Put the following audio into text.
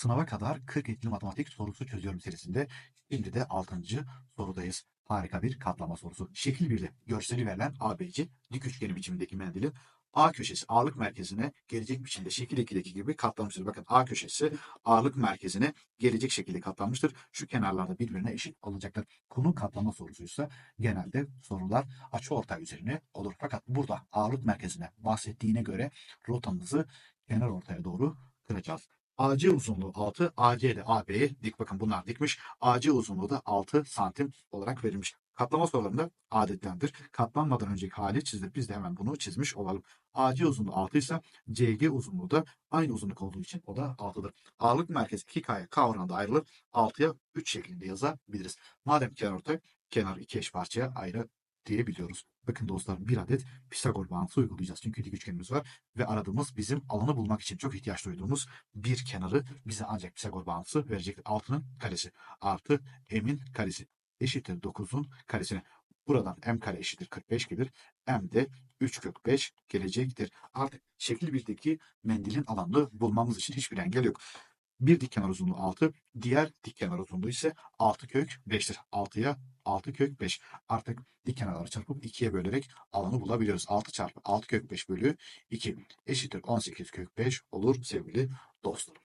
Sınava kadar 40 etkili matematik sorusu çözüyorum serisinde. Şimdi de 6. sorudayız. Harika bir katlama sorusu. Şekil 1'de görseli verilen ABC dik üçgeni biçimindeki mendilin A köşesi ağırlık merkezine gelecek biçimde şekil 2'deki gibi katlanmıştır. Bakın A köşesi ağırlık merkezine gelecek şekilde katlanmıştır. Şu kenarlarda birbirine eşit olacaklar. Konu katlama sorusuysa genelde sorular açı ortay üzerine olur. Fakat burada ağırlık merkezine bahsettiğine göre rotamızı kenar ortaya doğru kıracağız. AC uzunluğu 6, AC de AB'ye dik bakın bunlar dikmiş. AC uzunluğu da 6 santim olarak verilmiş. Katlama sorularında adettendir. Katlanmadan önceki hali çizdik. Biz de hemen bunu çizmiş olalım. AC uzunluğu 6 ise CG uzunluğu da aynı uzunluk olduğu için o da 6'dır. Ağırlık merkezi 2K'ya K oranında ayrılır. 6'ya 3 şeklinde yazabiliriz. Madem kenar ortay, kenar iki eş parçaya ayrı diyebiliyoruz. Bakın dostlar bir adet Pisagor bağıntısı uygulayacağız. Çünkü dik üçgenimiz var ve aradığımız bizim alanı bulmak için çok ihtiyaç duyduğumuz bir kenarı bize ancak Pisagor bağıntısı verecektir. 6'nın karesi artı m'in karesi eşittir 9'un karesine. Buradan m kare eşittir 45 gelir. m de 3 kök 5 gelecektir. Artık şekil 1'deki mendilin alanını bulmamız için hiçbir engel yok. Bir dik kenar uzunluğu 6, diğer dik kenar uzunluğu ise 6 kök 5'tir. 6'ya 6 kök 5. Artık dik kenarları çarpıp 2'ye bölerek alanı bulabiliyoruz. 6 çarpı 6 kök 5 bölü 2 eşittir 18 kök 5 olur sevgili dostlarım.